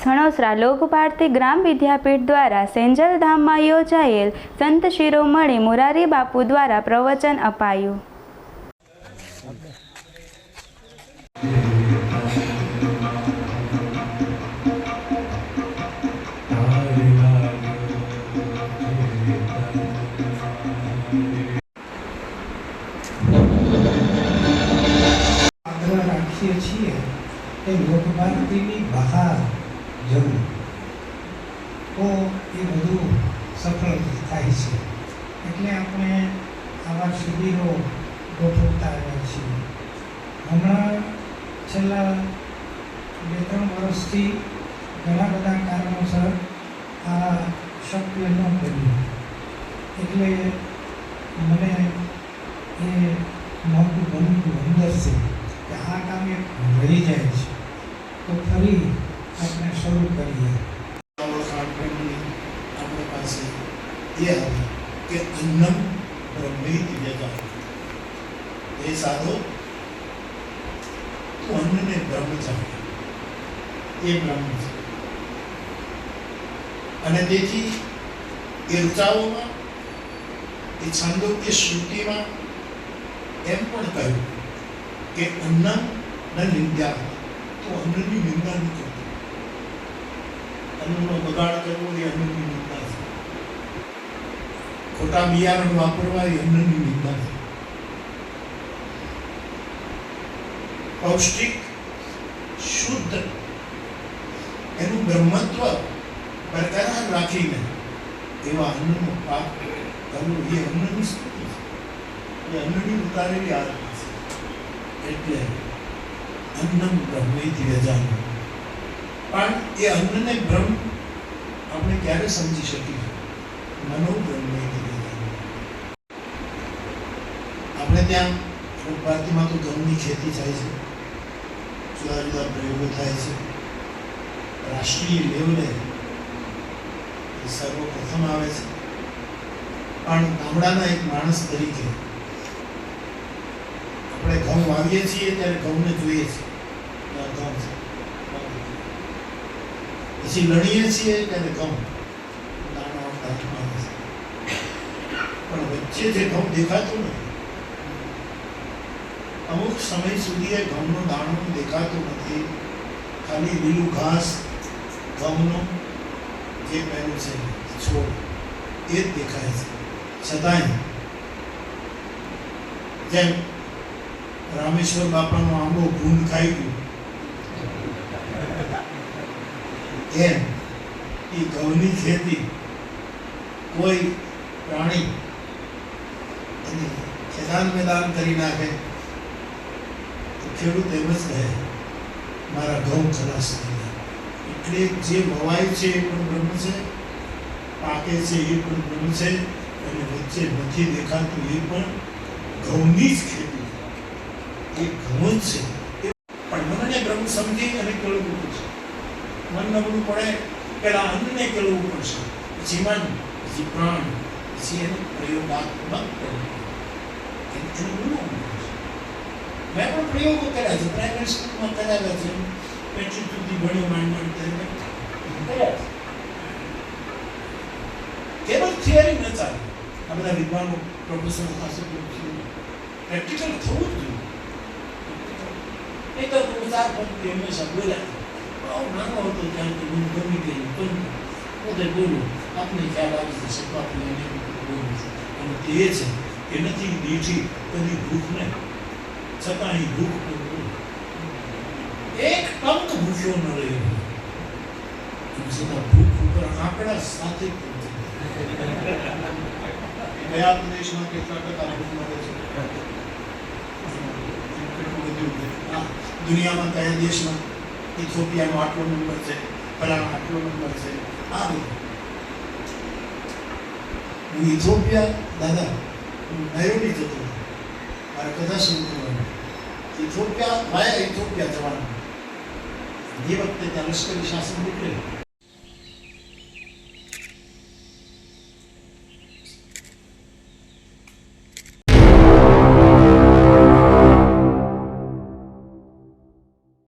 સણોસરા લોકભારતી ગ્રામ વિદ્યાપીઠ દ્વારા સેંજલ ધામમાં યોજાયેલ સંત શિરોમણી મુરારી બાપુ દ્વારા પ્રવચન અપાયું. રાખીએ છીએ એ લોકભારતીની બહાર જવું તો એ બધું સફળ થાય છે. એટલે આપણે આવા શિબિરો ગોઠવતા આવ્યા છીએ. હમણાં છેલ્લા બે ત્રણ વર્ષથી ઘણા બધા કારણોસર આ શક્ય ન બન્યું. એટલે મને એ નહોતું અંદર છે કે આ કામ એક રહી જાય છે. તો ફરી આપણે શરૂ કરીએ. આપણી પાસે એ આવે કે અન્નમ બ્રહ્મિત વ્યતા એ સાધો, તું અન્નને બ્રહ્મ જાણે. એ બ્રહ્મ છે. અને તેથી એ ઋચાઓમાં, એ છંદોક્ય શ્રુતિમાં એમ પણ કહ્યું કે અન્નમ ન નિંદ્યા. તો અન્નની નિંદા નહીં કરતો. અન્નનો બગાડ કરવો એ અન્નની નિંદા છે. ખોટા બિયારણ વાપરવા એ અન્નની નિંદા છે. પૌષ્ટિક, શુદ્ધ એનું બ્રહ્મત્વ બરકરાર રાખીને એવા અન્નનો પાક કરવો એ અન્નની સ્તુતિ છે. એ અન્નની ઉતારેલી આત્મા છે. એટલે અન્નમ બ્રહ્મેતિ વ્યજાનું પણ એ અન્નને બ્રહ્મ આપણે ક્યારે સમજી શકીએ? મનો બ્રહ્મેતિ આપણે ત્યાં ફૂટપાથીમાં તો ઘઉંની ખેતી થાય છે. જુદા જુદા પ્રયોગો થાય છે. રાષ્ટ્રીય લેવલે સર્વપ્રથમ આવે છે. પણ ગામડાના એક માણસ તરીકે આપણે ઘઉં વાવીએ છીએ ત્યારે ઘઉંને જોઈએ છીએ. ઘઉં છે. પછી લણીએ છીએ ત્યારે છે પણ વચ્ચે જે ઘઉં દેખાતું નથી અમુક સમય સુધી એ ઘઉંનો દાણો દેખાતો નથી ખાલી લીલું ઘાસ ઘઉંનો જે પહેલું છે છોડ એ જ દેખાય છે છતાંય જેમ રામેશ્વર બાપાનો આંબો ભૂંડ ખાઈ ગયું એમ એ ઘઉંની ખેતી કોઈ પ્રાણી એની ખેદાન મેદાન કરી નાખે, તો ખેડૂત એમ જ કહે, મારા ઘઉં ખલાસ થઈ એટલે જે વવાય છે એ પણ બ્રહ્મ છે, પાકે છે એ પણ બ્રહ્મ છે, અને વચ્ચે નથી દેખાતું એ પણ ઘઉંની જ ખેતી. એ ઘઉં જ છે. એ પણ મને બ્રહ્મ સમજી અને કેળવું પડશે મન નબળું પડે પહેલા અન્નને કેળવવું પડશે. પછી મન પછી પ્રાણ પછી એનો પ્રયોગાત્મક એને પડશે મેં પણ પ્રયોગો કર્યા છે પ્રાઇમરી સ્કૂલમાં કરાવ્યા છે. પેટ્રી સુધી ભણ્યો માંડ માંડ કરીને કર્યા છે. કેવલ થિયરી ન ચાલે. આ બધા વિદ્વાનો પ્રોફેસર પાસે પ્રેક્ટિકલ થવું જ જોઈએ. એ તો ચાર પંક્તિ હંમેશા બોલ્યા નાનો હતો ત્યારથી મને ગમી ગઈ પણ પોતે બોલું આપને ખ્યાલ આવી જશે એને બોલું છું અને તે છે કે નથી દીઠી કદી ભૂખ નહીં છતાં એ ભૂખ એક ટંક ભૂખ્યો ન રહ્યો છતાં ભૂખ ઉપર આંકડા સાથે કયા પ્રદેશમાં કેટલા ટકા ભૂખ મળે છે? હા દુનિયામાં કયા દેશમાં? ઇથોપિયાનો આટલો નંબર છે ફલાણા આટલો નંબર છે આ બધું હું ઇથોપિયા દાદા હું નૈરોબી જતો હતો. મારે કથા શરૂ કરવાની ઇથોપિયા વાયા ઇથોપિયા જવાનું એ વખતે ત્યાં લશ્કરી શાસન નીકળેલું